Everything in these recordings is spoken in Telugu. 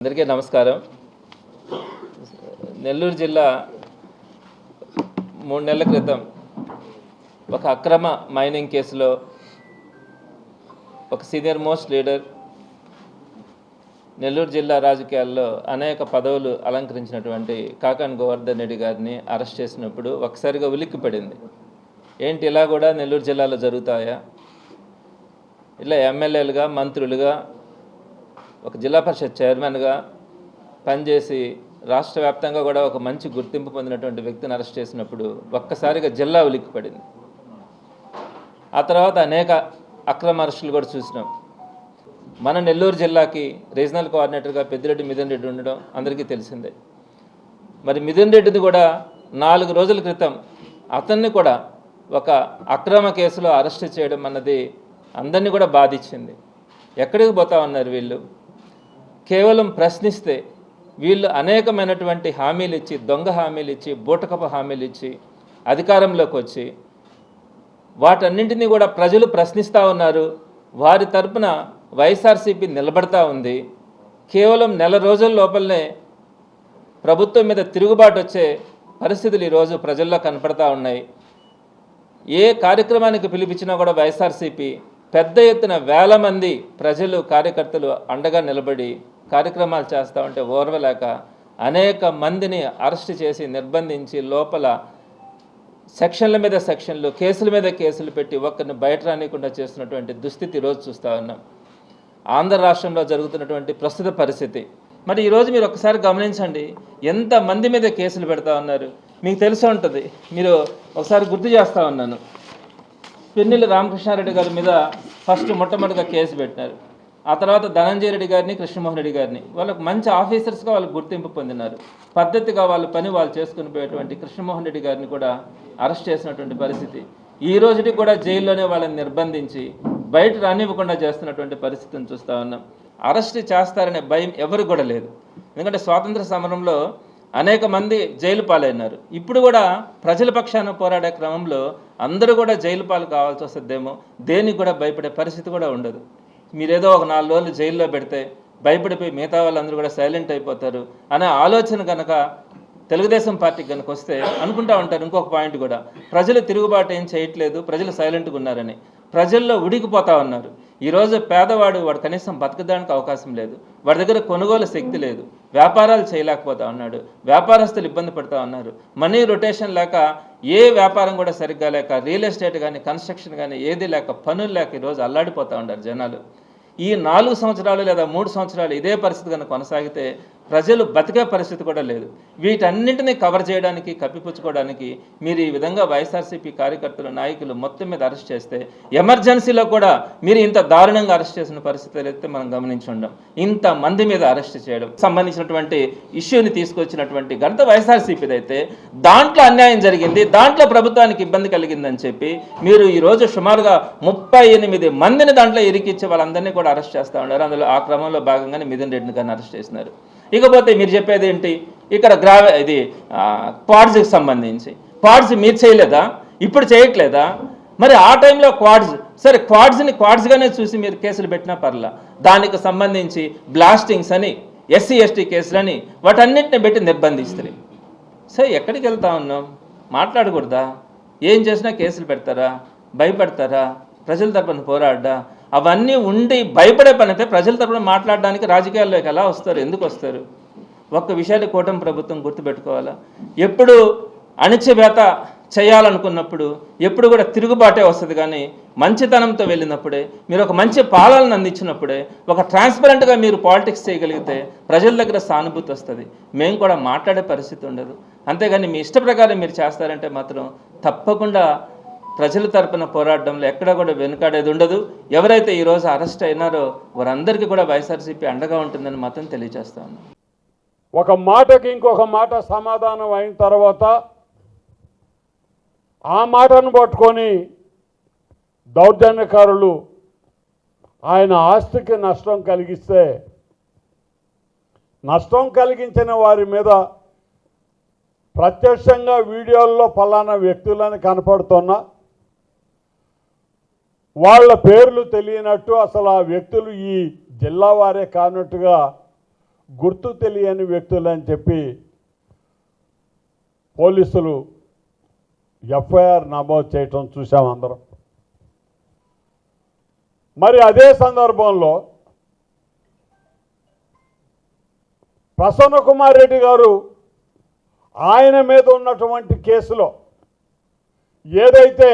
అందరికీ నమస్కారం. నెల్లూరు జిల్లా మూడు నెలల క్రితం ఒక అక్రమ మైనింగ్ కేసులో ఒక సీనియర్ మోస్ట్ లీడర్ నెల్లూరు జిల్లా రాజకీయాల్లో అనేక పదవులు అలంకరించినటువంటి కాకాన్ గోవర్ధన్ రెడ్డి గారిని అరెస్ట్ చేసినప్పుడు ఒకసారిగా ఉలిక్కిపడింది ఏంటి ఇలా కూడా నెల్లూరు జిల్లాలో జరుగుతాయా? ఇలా ఎమ్మెల్యేలుగా మంత్రులుగా ఒక జిల్లా పరిషత్ చైర్మన్గా పనిచేసి రాష్ట్ర వ్యాప్తంగా కూడా ఒక మంచి గుర్తింపు పొందినటువంటి వ్యక్తిని అరెస్ట్ చేసినప్పుడు ఒక్కసారిగా జిల్లా ఉలిక్కిపడింది. ఆ తర్వాత అనేక అక్రమ అరెస్టులు కూడా చూసినాం. మన నెల్లూరు జిల్లాకి రీజనల్ కోఆర్డినేటర్గా పెద్దిరెడ్డి మిథున్ రెడ్డి ఉండడం అందరికీ తెలిసిందే. మరి మిథున్ రెడ్డిది కూడా నాలుగు రోజుల క్రితం అతన్ని కూడా ఒక అక్రమ కేసులో అరెస్ట్ చేయడం అన్నది అందరినీ కూడా బాధించింది. ఎక్కడికి పోతా ఉన్నారు వీళ్ళు? కేవలం ప్రశ్నిస్తే వీళ్ళు అనేకమైనటువంటి హామీలు ఇచ్చి దొంగ హామీలు ఇచ్చి బూటకపు హామీలు ఇచ్చి అధికారంలోకి వచ్చి వాటన్నింటినీ కూడా ప్రజలు ప్రశ్నిస్తూ ఉన్నారు. వారి తరపున వైఎస్ఆర్సీపీ నిలబడతా ఉంది. కేవలం నెల రోజుల లోపలనే ప్రభుత్వం మీద తిరుగుబాటు వచ్చే పరిస్థితులు ఈరోజు ప్రజల్లో కనపడతా ఉన్నాయి. ఏ కార్యక్రమానికి పిలిపించినా కూడా వైఎస్ఆర్సీపీ పెద్ద ఎత్తున వేల మంది ప్రజలు కార్యకర్తలు అండగా నిలబడి కార్యక్రమాలు చేస్తూ ఉంటే ఓర్వలేక అనేక మందిని అరెస్ట్ చేసి నిర్బంధించి లోపల సెక్షన్ల మీద సెక్షన్లు కేసుల మీద కేసులు పెట్టి ఒక్కరిని బయట రానికుండా చేస్తున్నటువంటి దుస్థితి ఈరోజు చూస్తూ ఉన్నాం. ఆంధ్ర రాష్ట్రంలో జరుగుతున్నటువంటి ప్రస్తుత పరిస్థితి. మరి ఈరోజు మీరు ఒకసారి గమనించండి ఎంత మంది మీద కేసులు పెడతా ఉన్నారు? మీకు తెలిసి ఉంటుంది. మీరు ఒకసారి గుర్తు చేస్తూ ఉన్నాను. పిన్నెల్లి రామకృష్ణారెడ్డి గారి మీద ఫస్ట్ మొట్టమొదటిగా కేసు పెట్టినారు. ఆ తర్వాత ధనంజయ రెడ్డి గారిని కృష్ణమోహన్ రెడ్డి గారిని. వాళ్ళకు మంచి ఆఫీసర్స్గా వాళ్ళు గుర్తింపు పొందినారు. పద్ధతిగా వాళ్ళ పని వాళ్ళు చేసుకుని పోయేటువంటి కృష్ణమోహన్ రెడ్డి గారిని కూడా అరెస్ట్ చేసినటువంటి పరిస్థితి. ఈ రోజుకి కూడా జైల్లోనే వాళ్ళని నిర్బంధించి బయట రానివ్వకుండా చేస్తున్నటువంటి పరిస్థితిని చూస్తూ ఉన్నాం. అరెస్ట్ చేస్తారనే భయం ఎవరు కూడా లేదు. ఎందుకంటే స్వాతంత్ర సమరంలో అనేక మంది జైలు పాలైనారు. ఇప్పుడు కూడా ప్రజల పక్షాన పోరాడే క్రమంలో అందరూ కూడా జైలు పాలు కావాల్సి వస్తుందేమో. దేనికి కూడా భయపడే పరిస్థితి కూడా ఉండదు. మీరేదో ఒక నాలుగు రోజులు జైల్లో పెడితే భయపడిపోయి మిగతా వాళ్ళందరూ కూడా సైలెంట్ అయిపోతారు అనే ఆలోచన కనుక తెలుగుదేశం పార్టీకి కనుక వస్తే అనుకుంటా ఉంటారు ఇంకొక పాయింట్ కూడా. ప్రజలు తిరుగుబాటు ఏం చేయట్లేదు ప్రజలు సైలెంట్గా ఉన్నారని. ప్రజల్లో ఉడికిపోతా ఉన్నారు. ఈరోజు పేదవాడు వాడు కనీసం బతకడానికి అవకాశం లేదు. వాడి దగ్గర కొనుగోలు శక్తి లేదు. వ్యాపారాలు చేయలేకపోతా ఉన్నాడు. వ్యాపారస్తులు ఇబ్బంది పడుతూ ఉన్నారు. మనీ రొటేషన్ లేక ఏ వ్యాపారం కూడా సరిగ్గా లేక రియల్ ఎస్టేట్ కానీ కన్స్ట్రక్షన్ కానీ ఏది లేక పనులు లేక ఈరోజు అల్లాడిపోతూ ఉన్నారు జనాలు. ఈ నాలుగు సంవత్సరాలు లేదా మూడు సంవత్సరాలు ఇదే పరిస్థితి కనుక కొనసాగితే ప్రజలు బతికే పరిస్థితి కూడా లేదు. వీటన్నింటినీ కవర్ చేయడానికి కప్పిపుచ్చుకోవడానికి మీరు ఈ విధంగా వైఎస్ఆర్సీపీ కార్యకర్తలు నాయకులు మొత్తం మీద అరెస్ట్ చేస్తే ఎమర్జెన్సీలో కూడా మీరు ఇంత దారుణంగా అరెస్ట్ చేసిన పరిస్థితులు అయితే మనం గమనించి ఉండం. ఇంత మంది మీద అరెస్ట్ చేయడం సంబంధించినటువంటి ఇష్యూని తీసుకొచ్చినటువంటి ఘనత వైఎస్ఆర్సీపీది అయితే దాంట్లో అన్యాయం జరిగింది దాంట్లో ప్రభుత్వానికి ఇబ్బంది కలిగిందని చెప్పి మీరు ఈరోజు సుమారుగా ముప్పై ఎనిమిది మందిని దాంట్లో ఇరికిచ్చి వాళ్ళందరినీ కూడా అరెస్ట్ చేస్తూ ఉన్నారు. అందులో ఆ క్రమంలో భాగంగానే మిథున్ రెడ్డిని కానీ అరెస్ట్ చేసినారు. ఇకపోతే మీరు చెప్పేది ఏంటి? ఇక్కడ గ్రా ఇది క్వాడ్స్కి సంబంధించి. క్వాడ్స్ మీరు చేయలేదా? ఇప్పుడు చేయట్లేదా? మరి ఆ టైంలో క్వాడ్స్ సరే క్వాడ్స్ని క్వాడ్స్గానే చూసి మీరు కేసులు పెట్టినా పర్లా. దానికి సంబంధించి బ్లాస్టింగ్స్ అని ఎస్సీ ఎస్టీ కేసులని వాటన్నిటిని పెట్టి నిర్బంధిస్తారు సో ఎక్కడికి వెళ్తా ఉన్నాం? మాట్లాడకూడదా? ఏం చేసినా కేసులు పెడతారా? భయపడతారా? ప్రజల తరపున పోరాడ్డా? అవన్నీ ఉండి భయపడే పని అయితే ప్రజల తరపున మాట్లాడడానికి రాజకీయాల్లోకి ఎలా వస్తారు? ఎందుకు వస్తారు? ఒక్క విషయాన్ని కూటమి ప్రభుత్వం గుర్తుపెట్టుకోవాలా? ఎప్పుడు అణిచివేత చేయాలనుకున్నప్పుడు ఎప్పుడు కూడా తిరుగుబాటే వస్తుంది కానీ మంచితనంతో వెళ్ళినప్పుడే మీరు ఒక మంచి పాలనను అందించినప్పుడే ఒక ట్రాన్స్పరెంట్గా మీరు పాలిటిక్స్ చేయగలిగితే ప్రజల దగ్గర సానుభూతి వస్తుంది. మేము కూడా మాట్లాడే పరిస్థితి ఉండదు. అంతేగాని మీ ఇష్ట ప్రకారం మీరు చేస్తారంటే మాత్రం తప్పకుండా ప్రజల తరపున పోరాటంలో ఎక్కడ కూడా వెనుకాడేది ఉండదు. ఎవరైతే ఈరోజు అరెస్ట్ అయినారో వారందరికీ కూడా వైఎస్ఆర్సీపీ అండగా ఉంటుందని మాత్రం తెలియజేస్తా ఒక మాటకి ఇంకొక మాట సమాధానం అయిన తర్వాత ఆ మాటను పట్టుకొని దౌర్జన్యకారులు ఆయన ఆస్తికి నష్టం కలిగిస్తే నష్టం కలిగించిన వారి మీద ప్రత్యక్షంగా వీడియోల్లో ఫలానా వ్యక్తులని కనపడుతున్నా వాళ్ళ పేర్లు తెలియనట్టు అసలు ఆ వ్యక్తులు ఈ జిల్లా వారే కానట్టుగా గుర్తు తెలియని వ్యక్తులు అని చెప్పి పోలీసులు ఎఫ్ఐఆర్ నమోదు చేయటం చూసాం అందరం. మరి అదే సందర్భంలో ప్రసన్న కుమార్ రెడ్డి గారు ఆయన మీద ఉన్నటువంటి కేసులో ఏదైతే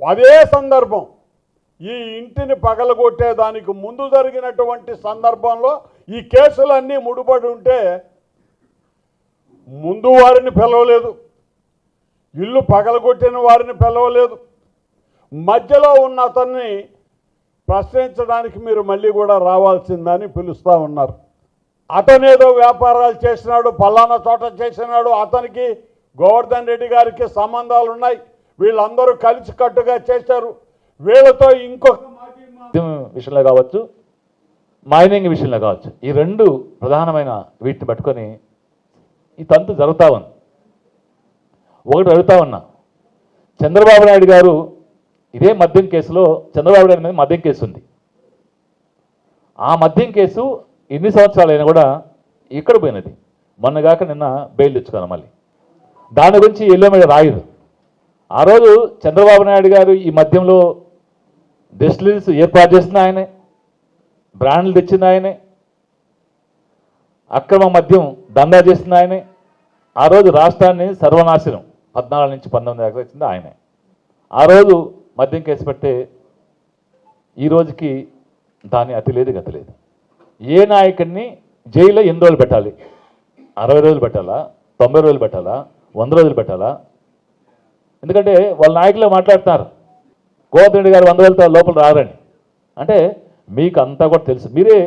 అదే సందర్భం. ఈ ఇంటిని పగలగొట్టేదానికి ముందు జరిగినటువంటి సందర్భంలో ఈ కేసులన్నీ ముడిపడి ఉంటే ముందు వారిని పిలవలేదు. ఇల్లు పగలగొట్టిన వారిని పిలవలేదు. మధ్యలో ఉన్న అతన్ని ప్రశ్నించడానికి మీరు మళ్ళీ కూడా రావాల్సిందని పిలుస్తూ ఉన్నారు. అతనేదో వ్యాపారాలు చేసినాడు పలానా చోట చేసినాడు అతనికి గోవర్ధన్ రెడ్డి గారికి సంబంధాలు ఉన్నాయి వీళ్ళందరూ కలిసికట్టుగా చేశారు. వీళ్ళతో ఇంకొక విషయంలో కావచ్చు మైనింగ్ విషయంలో కావచ్చు ఈ రెండు ప్రధానమైన వీటిని పట్టుకొని ఈ తంతు జరుగుతూ ఉంది. ఒకటి అడుగుతా ఉన్నా చంద్రబాబు నాయుడు గారు ఇదే మద్యం కేసులో చంద్రబాబు నాయుడు మీద మద్యం కేసు ఉంది. ఆ మద్యం కేసు ఎన్ని సంవత్సరాలైనా కూడా ఇక్కడ పోయినది. మొన్నగాక నిన్న బెయిల్ తెచ్చుకున్నాం మళ్ళీ. దాని గురించి ఎల్లో మీద రాయదు ఆ రోజు చంద్రబాబు నాయుడు గారు ఈ మద్యంలో డిస్టిలరీస్ ఏర్పాటు చేసిన ఆయనే బ్రాండ్లు తెచ్చిన ఆయనే అక్రమ మద్యం దందా చేసిన ఆయనే ఆ రోజు రాష్ట్రాన్ని సర్వనాశనం పద్నాలుగు నుంచి పంతొమ్మిది దాకా వచ్చింది ఆయనే. ఆ రోజు మద్యం కేసు పెట్టే ఈ రోజుకి దాని అతి లేదు గతి లేదు. ఏ నాయకుడిని జైల్లో ఎన్ని రోజులు పెట్టాలి? అరవై రోజులు పెట్టాలా? తొంభై రోజులు పెట్టాలా? వంద రోజులు పెట్టాలా? ఎందుకంటే వాళ్ళ నాయకులు మాట్లాడుతున్నారు. గోవర్ధన్ గారు వంద రోజులతో లోపల రారని అంటే మీకు అంతా కూడా తెలుసు. మీరే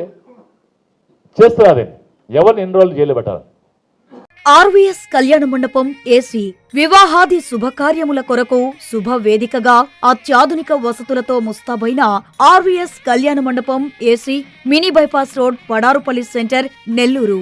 చేస్తున్నారు ఎవరిని ఎన్రోల్ జైలు పెట్టాలి? ఆర్వీఎస్ కళ్యాణ మండపం ఏసీ వివాహాది శుభకార్యముల కొరకు శుభ వేదికగా అత్యాధునిక వసతులతో ముస్తాబైన RVS Kalyana Mandapam AC mini bypass road Padarupalli centre Nellore.